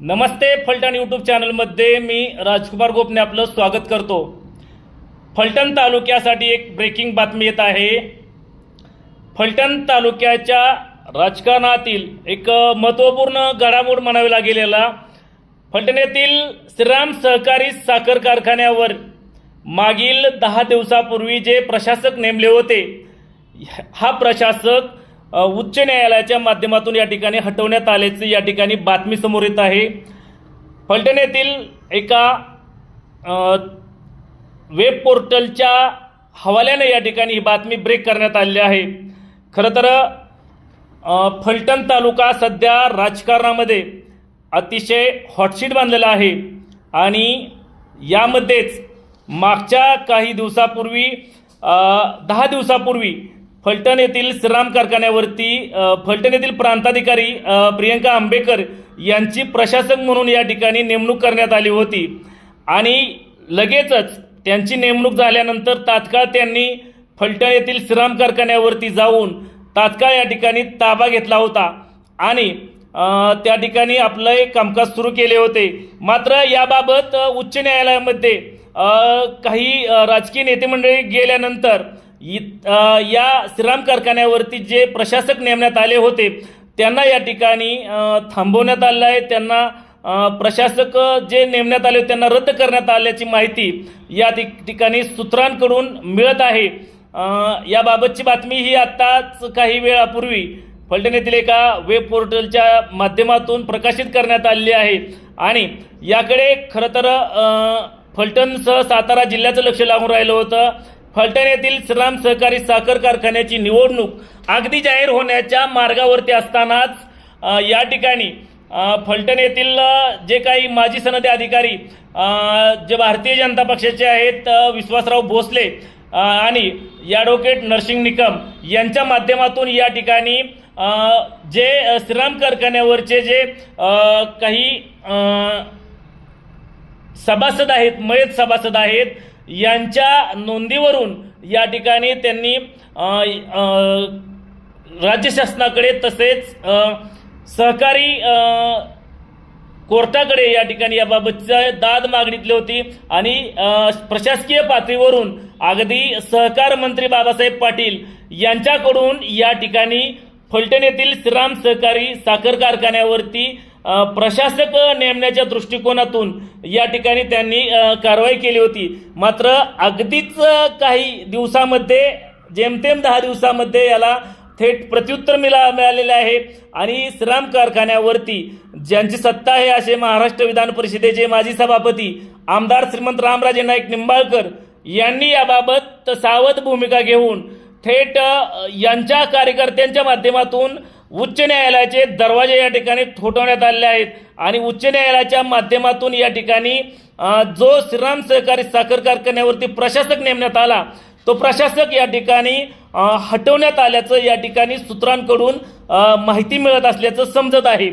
नमस्ते Phaltan YouTube चॅनलमध्ये मी राजकुमार गोपने आपलं स्वागत करतो. फलटण तालुक्यासाठी एक ब्रेकिंग बातमी येत आहे. फलटण तालुक्याच्या राजकारणातील एक महत्त्वपूर्ण घडामोड म्हणावी लागेलेला. फलटण्यातील फलटण येथील श्रीराम सहकारी साखर कारखान्यावर मागील दहा दिवसापूर्वी जे प्रशासक नेमले होते हा प्रशासक उच्च न्यायालयाच्या माध्यमातून या ठिकाणी हटवण्यात आल्याची या ठिकाणी बातमी समोर येत आहे. फलटण येथील एका वेब पोर्टलच्या हवाल्याने या ठिकाणी ही बातमी ब्रेक करण्यात आलेली आहे. खरं तर फलटण तालुका सध्या राजकारणामध्ये अतिशय हॉटशीट बांधलेला आहे आणि यामध्येच मागच्या काही दिवसापूर्वी दहा दिवसापूर्वी फलटण येथील श्रीराम कारखान्यावरती फलटण येथील प्रांताधिकारी प्रियंका आंबेकर यांची प्रशासक म्हणून या ठिकाणी नेमणूक करण्यात आली होती. आणि लगेचच त्यांची नेमणूक झाल्यानंतर तात्काळ त्यांनी फलटण येथील श्रीराम कारखान्यावरती जाऊन तात्काळ या ठिकाणी ताबा घेतला होता. आणि त्या ठिकाणी आपलं एक कामकाज सुरू केले होते. मात्र याबाबत उच्च न्यायालयामध्ये काही राजकीय नेते मंडळी गेल्यानंतर या श्रीराम कारखान्यावरती जे प्रशासक नेमण्यात आले होते त्यांना या ठिकाणी थांबवण्यात आलं आहे. त्यांना प्रशासक जे नेमण्यात आले त्यांना रद्द करण्यात आल्याची माहिती या ठिक- ठिकाणी सूत्रांकडून मिळत आहे. याबाबतची बातमी ही आत्ताच काही वेळापूर्वी फलटण येथील एका वेब पोर्टलच्या माध्यमातून प्रकाशित करण्यात आलेली आहे. आणि याकडे खरं तर फलटणसह सातारा जिल्ह्याचं लक्ष लागून राहिलं होतं. फलटण येथील श्रीराम सहकारी साखर कारखान्याची निवडणूक अगदी जाहीर होण्याच्या मार्गावरती असतानाच या ठिकाणी फलटण येथील जे काही माजी सनदी अधिकारी जे भारतीय जनता पक्षाचे आहेत विश्वासराव भोसले आणि ॲडव्होकेट नरसिंग निकम यांच्या माध्यमातून या ठिकाणी जे श्रीराम कारखान्यावरचे जे काही सभासद आहेत मयत सभासद आहेत यांच्या नोंदीवरून या ठिकाणी त्यांनी राज्य शासनाकडे तसेच सहकारी कोर्टाकडे या ठिकाणी याबाबतच्या दाद मागणीतली होती आणि प्रशासकीय पातळीवरून अगदी सहकार मंत्री बाबासाहेब पाटील यांच्याकडून या ठिकाणी फलटण येथील श्रीराम सहकारी साखर कारखान्यावरती प्रशासक नेमण्याच्या दृष्टिकोनातून या ठिकाणी त्यांनी कारवाई केली होती. मात्र अगदीच काही दिवसामध्ये जेमतेम दहा दिवसामध्ये याला थेट प्रत्युत्तर मिळा मिळालेले आहे. आणि श्रीराम कारखान्यावरती ज्यांची सत्ता आहे असे महाराष्ट्र विधान परिषदेचे माजी सभापती आमदार श्रीमंत रामराजे नाईक निंबाळकर यांनी याबाबत सावध भूमिका घेऊन थेट यांच्या कार्यकर्त्यांच्या माध्यमातून उच्च न्यायालयाचे दरवाजे या ठिकाणी ठोठवण्यात आलेले आहेत. आणि उच्च न्यायालयाच्या माध्यमातून या ठिकाणी जो श्रीराम सहकारी साखर कारखान्यावरती प्रशासक नेमण्यात आला तो प्रशासक या ठिकाणी हटवण्यात आल्याचं या ठिकाणी सूत्रांकडून माहिती मिळत असल्याचं समजत आहे.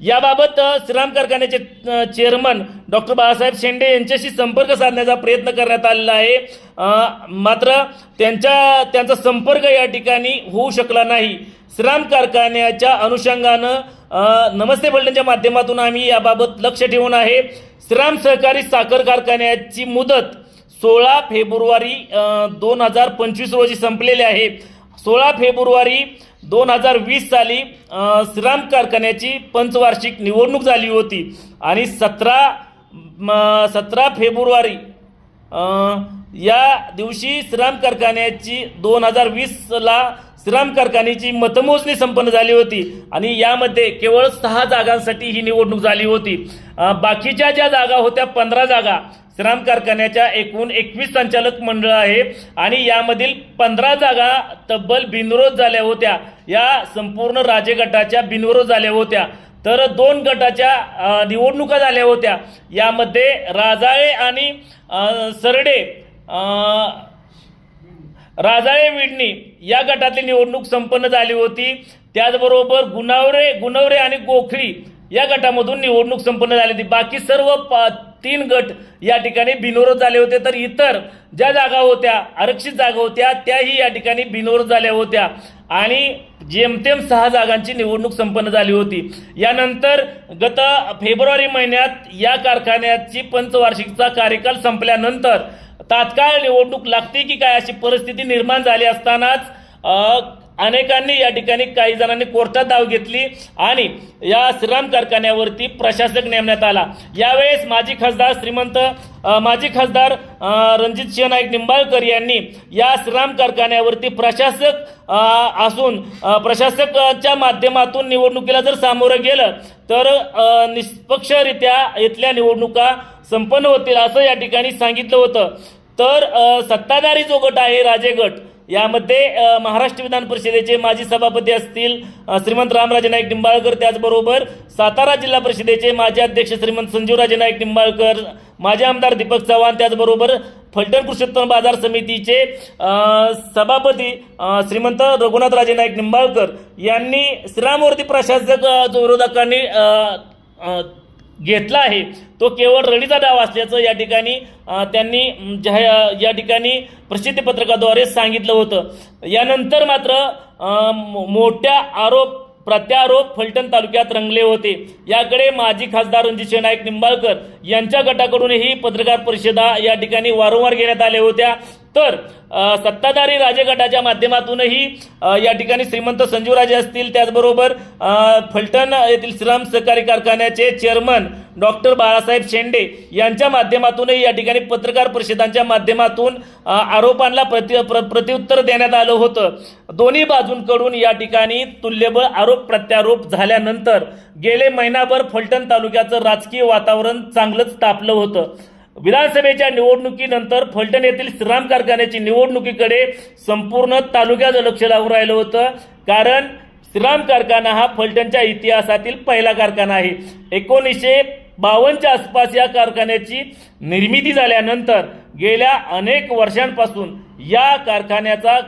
याबाबत श्रीराम कारखान्याचे चेअरमन डॉक्टर बाळासाहेब शेंडे यांच्याशी संपर्क साधण्याचा प्रयत्न करण्यात आलेला आहे. मात्र त्यांच्या त्यांचा संपर्क या ठिकाणी होऊ शकला नाही. श्राम कारखान्याच्या अनुषंगानं नमस्ते फलटणच्या माध्यमातून आम्ही याबाबत लक्ष ठेवून आहे. श्रीराम सहकारी साखर कारखान्याची मुदत सोळा फेब्रुवारी दोन हजार पंचवीस रोजी संपलेली आहे. सोळा फेब्रुवारी दोन हजार वीस साली अ, कारखान्याची पंचवार्षिक निवडणूक झाली होती. आणि सतरा सतरा फेब्रुवारी या दिवशी श्रीराम कारखान्याची दोन हजार वीसला श्रीराम कारखान्याची मतमोजणी संपन्न झाली होती आणि यामध्ये केवळ सहा जागांसाठी ही निवडणूक झाली होती. बाकीच्या ज्या जागा होत्या पंधरा जागा श्रीराम कारखान्याच्या एकूण एकवीस संचालक मंडळ आहे आणि यामधील पंधरा जागा तब्बल बिनविरोध झाल्या होत्या. या संपूर्ण राजे गटाच्या बिनविरोध झाल्या होत्या. तर दोन गटाच्या निवडणुका झाल्या होत्या. यामध्ये राजाळे आणि सरडे राजाळे विडणी या गटातली निवडणूक संपन्न झाली होती. त्याचबरोबर गुणावरे गुणवरे आणि गोखळी या गटामधून निवडणूक संपन्न झाली होती. बाकी सर्व पा तीन गट या ठिकाणी बिनविरोध झाले होते. तर इतर ज्या जागा होत्या आरक्षित जागा होत्या त्याही या ठिकाणी बिनविरोध झाल्या होत्या. आणि जेमतेम सहा जागांची निवडणूक संपन्न झाली होती. यानंतर गत फेब्रुवारी महिन्यात या कारखान्याची पंचवार्षिकचा कार्यकाल संपल्यानंतर तात्काळ निवडणूक लागते की काय अशी परिस्थिती निर्माण झाली असतानाच अनेकांनी या ठिकाणी काही जणांनी कोर्टात धाव घेतली आणि या श्रीराम कारखान्यावरती प्रशासक नेमण्यात आला. यावेळेस माजी खासदार श्रीमंत माजी खासदार रणजित सिंह नाईक निंबाळकर यांनी या श्रीराम कारखान्यावरती प्रशासक असून प्रशासकाच्या माध्यमातून निवडणुकीला जर सामोरं गेलं तर निष्पक्षरित्या इथल्या निवडणुका संपन्न होतील असं या ठिकाणी सांगितलं होतं. तर सत्ताधारी जो गट आहे राजे गट यामध्ये महाराष्ट्र विधान परिषदेचे माजी सभापती असतील श्रीमंत रामराजे नाईक निंबाळकर त्याचबरोबर सातारा जिल्हा परिषदेचे माजी अध्यक्ष श्रीमंत संजीवराजे नाईक निंबाळकर माजी आमदार दीपक चव्हाण त्याचबरोबर फलटण पुरुषोत्तम बाजार समितीचे सभापती श्रीमंत रघुनाथराजे नाईक निंबाळकर यांनी श्रीरामवर्ती प्रशासक जो विरोधकांनी घेतला आहे. तो केवळ रडीचा डाव असल्याचं या ठिकाणी त्यांनी म, या ठिकाणी प्रसिद्धीपत्रकाद्वारे सांगितलं होतं. यानंतर मात्र मोठ्या आरोप प्रत्यारोप फलटण तालुक्यात रंगले होते. याकडे माजी खासदार रणजित नाईक निंबाळकर यांच्या गटाकडूनही पत्रकार परिषदा या ठिकाणी वारंवार घेण्यात आल्या होत्या. तर सत्ताधारी राजगटाच्या माध्यमातूनही या ठिकाणी श्रीमंत संजीवराजे असतील त्याचबरोबर फलटण येथील श्रीराम सहकारी कारखान्याचे चेअरमन डॉक्टर बाळासाहेब शेंडे यांच्या माध्यमातूनही या ठिकाणी पत्रकार परिषदांच्या माध्यमातून आरोपांना प्रति प्र, प्रत्युत्तर देण्यात आलं होतं. दोन्ही बाजूंकडून या ठिकाणी तुल्यबळ आरोप प्रत्यारोप झाल्यानंतर गेले महिनाभर फलटण तालुक्याचं राजकीय वातावरण चांगलंच तापलं होतं. विधानसभेच्या निवडणुकीनंतर फलटण येथील श्रीराम कारखान्याची निवडणुकीकडे संपूर्ण तालुक्याचं लक्ष लागून राहिलं होतं. कारण श्रीराम कारखाना हा फलटणच्या इतिहासातील पहिला कारखाना आहे. एकोणीसशे बावन्नच्या आसपास या कारखान्याची निर्मिती झाल्यानंतर गेल्या अनेक वर्षांपासून या कारखान्याचा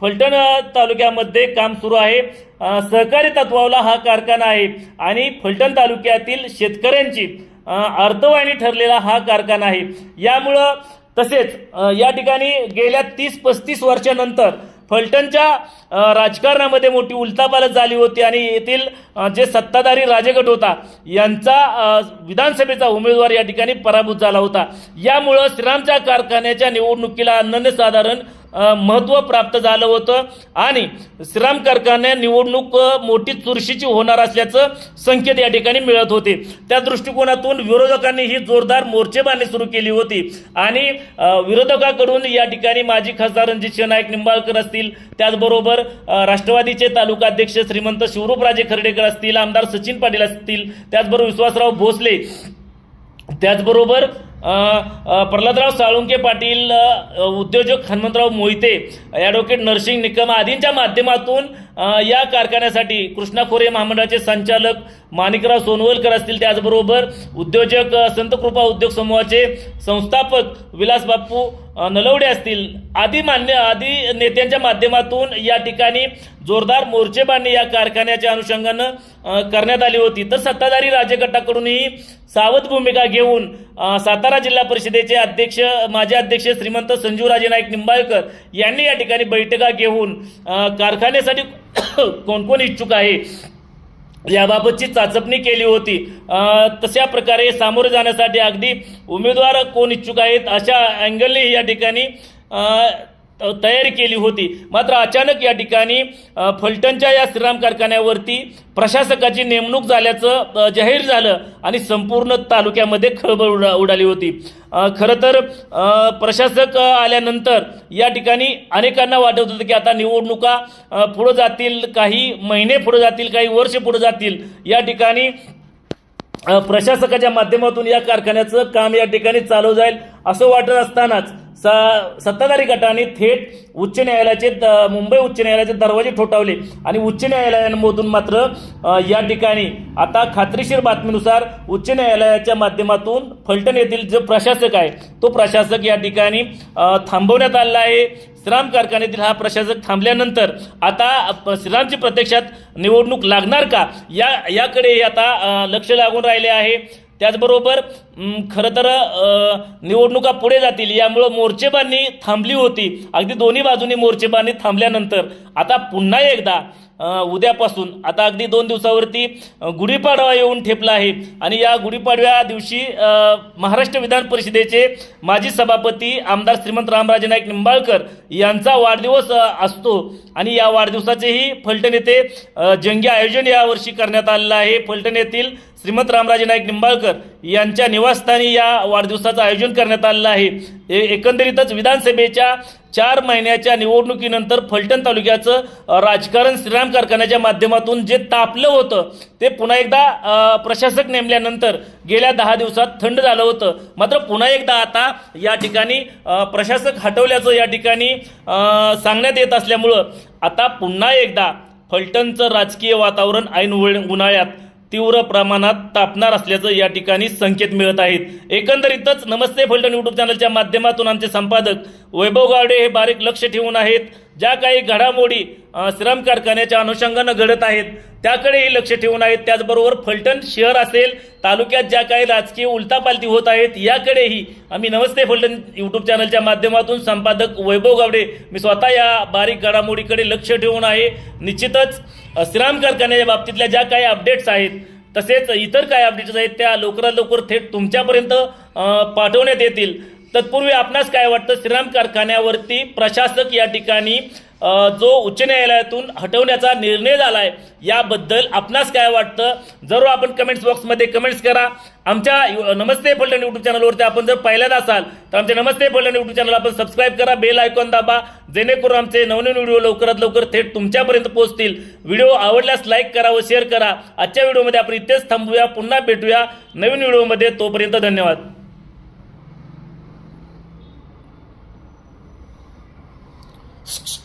फलटण तालुक्यामध्ये काम सुरू आहे. सहकारी तत्वावला हा कारखाना आहे. आणि फलटण तालुक्यातील शेतकऱ्यांची अर्थवाहिनी ठरलेला हा कारखाना आहे. यामुळं तसेच या ठिकाणी गेल्या तीस पस्तीस वर्षानंतर फलटणच्या राजकारणामध्ये मोठी उलथापालथ झाली होती आणि येथील जे सत्ताधारी राजगट होता यांचा विधानसभेचा उमेदवार या ठिकाणी पराभूत झाला होता. यामुळं श्रीरामच्या कारखान्याच्या निवडणुकीला अनन्यसाधारण महत्त्व प्राप्त झालं होतं. आणि श्रीराम कारखान्या निवडणूक मोठी चुरशीची होणार असल्याचं संकेत या ठिकाणी मिळत होते. त्या दृष्टिकोनातून विरोधकांनी ही जोरदार मोर्चेबांधणी सुरू केली होती. आणि विरोधकाकडून या ठिकाणी माजी खासदार रणजित नाईक निंबाळकर असतील त्याचबरोबर राष्ट्रवादीचे तालुका अध्यक्ष श्रीमंत शिवरूपराजे खर्डेकर असतील आमदार सचिन पाटील असतील त्याचबरोबर विश्वासराव भोसले त्याचबरोबर प्रल्हादराव साळुंके पाटील उद्योजक हनुमंतराव मोहिते ॲडव्होकेट नरसिंग निकम आदींच्या माध्यमातून या कारखान्यासाठी कृष्णा खोरे महामंडळाचे संचालक माणिकराव सोनवलकर असतील त्याचबरोबर उद्योजक संत संतकृपा उद्योग समूहाचे संस्थापक विलास बाप्पू नलवडे असतील. आदी मान्य आदी नेत्यांच्या माध्यमातून या ठिकाणी जोरदार मोर्चेबांधणी या कारखान्याच्या अनुषंगानं करण्यात आली होती. तर सत्ताधारी राज्यगटाकडूनही सावध भूमिका घेऊन सातारा जिल्हा परिषदेचे अध्यक्ष माजी अध्यक्ष श्रीमंत संजीवराजे नाईक निंबाळकर यांनी या ठिकाणी बैठका घेऊन कारखान्यासाठी कोण कोण इच्छुक आहे? याबाबतची चाचपणी केली होती. तशा प्रकारे सामोरे जाण्यासाठी अगदी उमेदवार कोण इच्छुक आहेत अशा अँगलने या ठिकाणी तयारी केली होती. मात्र अचानक या ठिकाणी फलटणच्या या श्रीराम कारखान्यावरती प्रशासकाची नेमणूक झाल्याचं जाहीर झालं आणि संपूर्ण तालुक्यामध्ये खळबळ उडा उडाली होती. खरं तर प्रशासक आल्यानंतर या ठिकाणी अनेकांना वाटत होतं की आता निवडणुका पुढं जातील काही महिने पुढं जातील काही वर्ष पुढं जातील. या ठिकाणी प्रशासकाच्या माध्यमातून या कारखान्याचं काम या ठिकाणी चालू जाईल असं वाटत असतानाच स सत्ताधारी गटाने थेट उच्च न्यायालयाचे द- मुंबई उच्च न्यायालयाचे दरवाजे ठोठावले. आणि उच्च न्यायालयामधून मात्र या ठिकाणी आता खात्रीशीर बातमीनुसार उच्च न्यायालयाच्या माध्यमातून फलटण येथील जो प्रशासक आहे तो प्रशासक या ठिकाणी थांबवण्यात आलेला आहे. श्रीराम कारखान्यातील हा प्रशासक थांबल्यानंतर आता श्रीरामची प्रत्यक्षात निवडणूक लागणार का? या याकडे आता लक्ष लागून राहिले आहे. त्याचबरोबर खरं तर निवडणुका पुढे जातील यामुळं मोर्चेबांनी थांबली होती. अगदी दोन्ही बाजूनी मोर्चेबांनी थांबल्यानंतर. आता पुन्हा एकदा उद्यापासून आता अगदी दोन दिवसावरती गुढीपाडवा येऊन ठेपला आहे. आणि या गुढीपाडव्या दिवशी महाराष्ट्र विधान परिषदेचे माजी सभापती आमदार श्रीमंत रामराजे नाईक निंबाळकर यांचा वाढदिवस असतो. आणि या वाढदिवसाचेही फलटण येथे जंगी आयोजन यावर्षी करण्यात आलेलं आहे. फलटण येथील श्रीमंत रामराजे नाईक निंबाळकर यांच्या निवासस्थानी या वाढदिवसाचं आयोजन करण्यात आलेलं आहे. एकंदरीतच विधानसभेच्या चार महिन्याच्या निवडणुकीनंतर फलटण तालुक्याचं राजकारण श्रीराम कारखान्याच्या माध्यमातून जे तापलं होतं ते पुन्हा एकदा प्रशासक नेमल्यानंतर गेल्या दहा दिवसात थंड झालं होतं. मात्र पुन्हा एकदा आता या ठिकाणी प्रशासक हटवल्याचं या ठिकाणी सांगण्यात येत असल्यामुळं आता पुन्हा एकदा फलटणचं राजकीय वातावरण ऐन उन्हाळ्यात तीव्र प्रमाणात तापणार असल्याचं या ठिकाणी संकेत मिळत आहेत. एकंदरीतच नमस्ते फलटण यूट्यूब चॅनलच्या माध्यमातून आमचे संपादक वैभव गावडे हे बारीक लक्ष ठेवून आहेत. ज्या काही घडामोडी श्रम कारखान्याच्या अनुषंगानं घडत आहेत त्याकडेही लक्ष ठेवून आहेत. त्याचबरोबर फलटण शहर असेल तालुक्यात ज्या काही राजकीय उलतापालती होत आहेत याकडेही आम्ही नमस्ते फलटण यूट्यूब चॅनलच्या माध्यमातून संपादक वैभव गावडे मी स्वतः या बारीक घडामोडीकडे लक्ष ठेवून आहे. निश्चितच श्रम कारखान्याच्या बाबतीतल्या ज्या काही अपडेट्स आहेत तसेच इतर काय अपडेट्स आहेत त्या लवकरात लवकर थेट तुमच्यापर्यंत पाठवण्यात येतील. तत्पूर्वी आपणास काय वाटतं? श्रीराम कारखान्यावरती प्रशासक या ठिकाणी जो उच्च न्यायालयातून हटवण्याचा निर्णय झाला आहे याबद्दल आपणास काय वाटतं? जरूर आपण कमेंट्स बॉक्समध्ये कमेंट्स करा. आमच्या नमस्ते फलटण यूट्यूब चॅनलवरती आपण जर पहिल्यांदा असाल तर आमच्या नमस्ते फलटण यूट्यूब चॅनल आपण सबस्क्राईब करा. बेल आयकॉन दाबा. जेणेकरून आमचे नवनवीन व्हिडिओ लवकरात लवकर थेट तुमच्यापर्यंत पोहोचतील. व्हिडिओ आवडल्यास लाईक करा व शेअर करा. आजच्या व्हिडिओमध्ये आपण इथेच थांबूया. पुन्हा भेटूया नवीन व्हिडिओमध्ये. तोपर्यंत धन्यवाद. s- s-